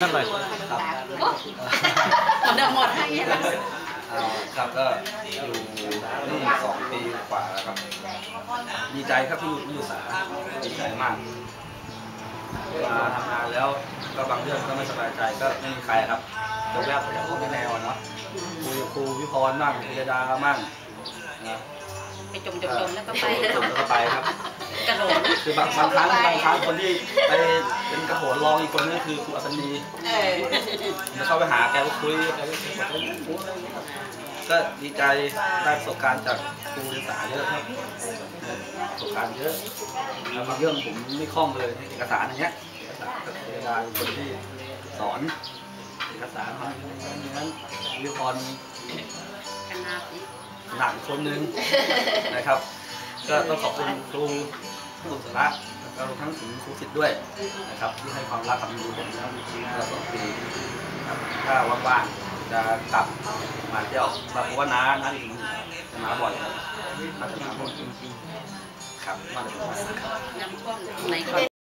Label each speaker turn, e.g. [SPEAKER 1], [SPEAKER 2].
[SPEAKER 1] นั่นเลย
[SPEAKER 2] ครับ
[SPEAKER 3] หมดเดิมหมดให้แล้ว
[SPEAKER 2] อ่าครับก็อยู่นี่สองปีกว่าแล้วครับ ดีใจครับที่อยู่ที่อยู่สาดีใจมากเวลาทำงานแล้วก็บางเรื่องก็ไม่สบายใจก็ไม่มีใครครับจบแล้วจากพ่อแม่แนวอะเนาะคุยกับครูวิพรบ้างคุยกับดาบ้างนะ
[SPEAKER 3] ไปจมจมจมแล้วก็ไป
[SPEAKER 2] จบแล้วก็ไปครับ
[SPEAKER 3] กระโดด
[SPEAKER 2] คือบางบางครั้งบางครั้งคนที่ไปเป็นกระโหนรองอีกคนนึงคือครูอัศนี
[SPEAKER 3] เออ
[SPEAKER 2] จะเข้าไปหาแกก็คุยแกก็คุยบอกเฮ้ยครูอะไรอย่างเงี้ยครับก็ดีใจได้ประสบการณ์จากครูศึกษาเยอะครับประสบการณ์เยอะแล้วบางเรื่องผมไม่คล่องเลยเอกสารอย่างเงี้ยเอกสารก็เวลาเป็นคนที่สอนเอกสารทำอย่างนั้นวิพร
[SPEAKER 3] ขนาด
[SPEAKER 2] หนักคนนึงนะครับ ก็ต้องขอบคุณครู ครูสาระแล้วก็รวมทั้งถึงครูสิทธิ์ด้วยนะครับที่ให้ความรักกับมือผมนะครับตลอดสองปีครับถ้าว่างๆจะกลับมาเที่ยวมาเพราะว่าน้าน้าถึงจะมาบ่อยครับมาจะมาบ่อยครับมาจะมาบ่อยครับ
[SPEAKER 3] น้ำท่วมไหนก็